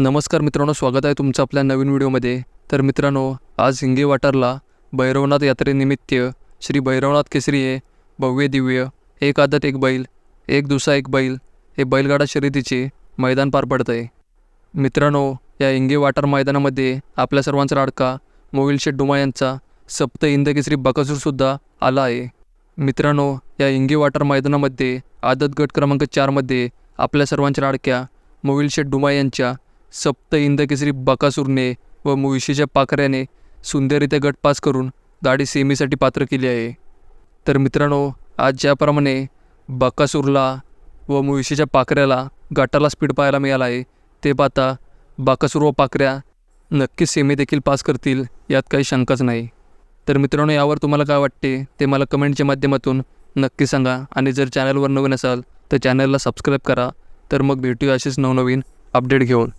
नमस्कार मित्रांनो स्वागत आहे तुमचं आपल्या नवीन व्हिडिओमध्ये. तर मित्रांनो आज हिंगे वाटारला भैरवनाथ यात्रेनिमित्त श्री भैरवनाथ केसरी हे भव्य दिव्य एक आदत एक बैल एक दुसा एक बैल हे बैलगाडा शर्यतीचे मैदान पार पडत आहे मित्रांनो या हिंगे वाटार मैदानामध्ये आपल्या सर्वांचा लाडका मोविल शेठ डुमा यांचा सप्त इंदकेसरी केसरी बकासूरसुद्धा आला आहे. मित्रांनो या हिंगे वाटार मैदानामध्ये आदत गट क्रमांक चारमध्ये आपल्या सर्वांच्या लाडक्या मोविल शेठ डुमा यांच्या सप्त इंदकेसरी बकासूरने व मुळशीच्या पाखऱ्याने सुंदररित्या गट पास करून दाढी सेमीसाठी पात्र केली आहे. तर मित्रांनो आज ज्याप्रमाणे बकासूरला व मुळशीच्या पाखऱ्याला गटाला स्पीड पाहायला मिळाला आहे ते पाहता बकासूर व पाखऱ्या नक्कीच सेमी देखील पास करतील यात काही शंकाच नाही. तर मित्रांनो यावर तुम्हाला काय वाटते ते मला कमेंटच्या माध्यमातून नक्की सांगा. आणि जर चॅनलवर नवीन असाल तर चॅनलला सबस्क्राईब करा. तर मग भेटूया असेच नवनवीन अपडेट घेऊन.